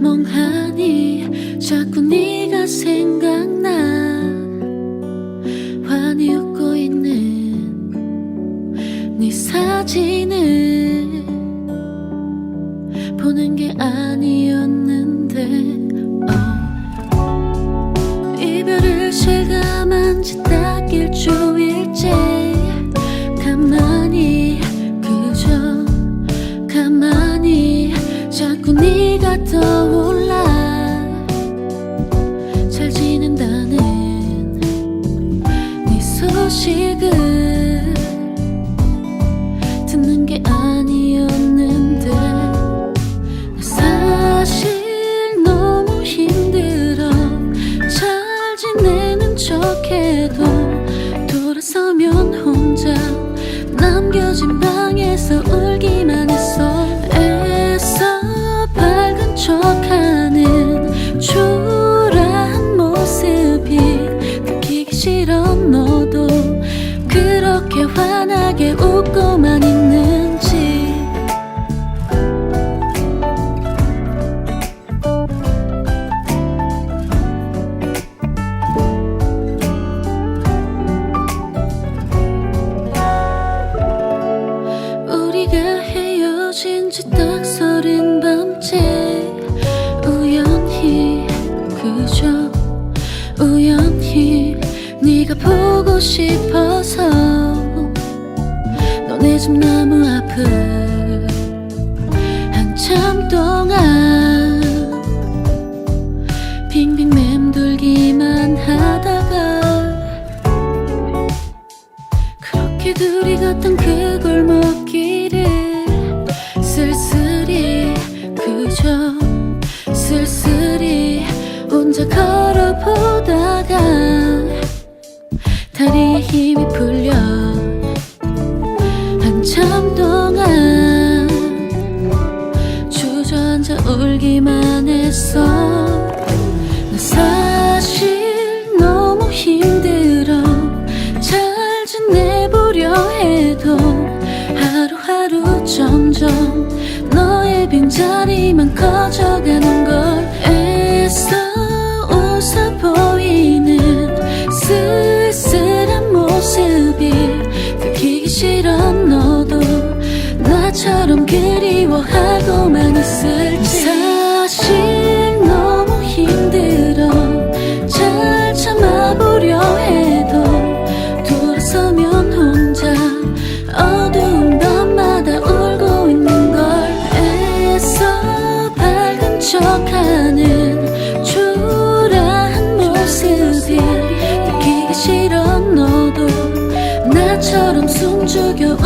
멍하니 자꾸 네가 생각 떠올라. 잘 지낸다는 네 소식을 듣는 게 아니었는데 나 사실 너무 힘들어. 잘 지내는 척해도 돌아서면 혼자 남겨진 방에서 울기 그렇게 환하게 웃고만 있는지. 우리가 헤어진 지 딱 서른 밤째. 우연히 그저 우연히 네가 보고 싶어서 너네 집 나무 앞을 한참 동안 빙빙 맴돌기만 하다가 그렇게 둘이 걷던 그 골목길을 쓸쓸히 그저 쓸쓸히 혼자 걸어보다가 다리에 힘이 풀려 한참 동안 주저앉아 울기만 했어. 나 사실 너무 힘들어. 잘 지내보려 해도 하루하루 점점 너의 빈자리만 커져가는 걸 애써 웃어 보이는 쓸쓸한 모습이 들키기 싫어 나처럼 그리워하고만 있을지. 사실 너무 힘들어. 잘 참아보려 해도 돌아서면 혼자 어두운 밤마다 울고 있는 걸 애써 밝은 척하는 초라한 모습이 들키기 싫어. 너도 나처럼 숨죽여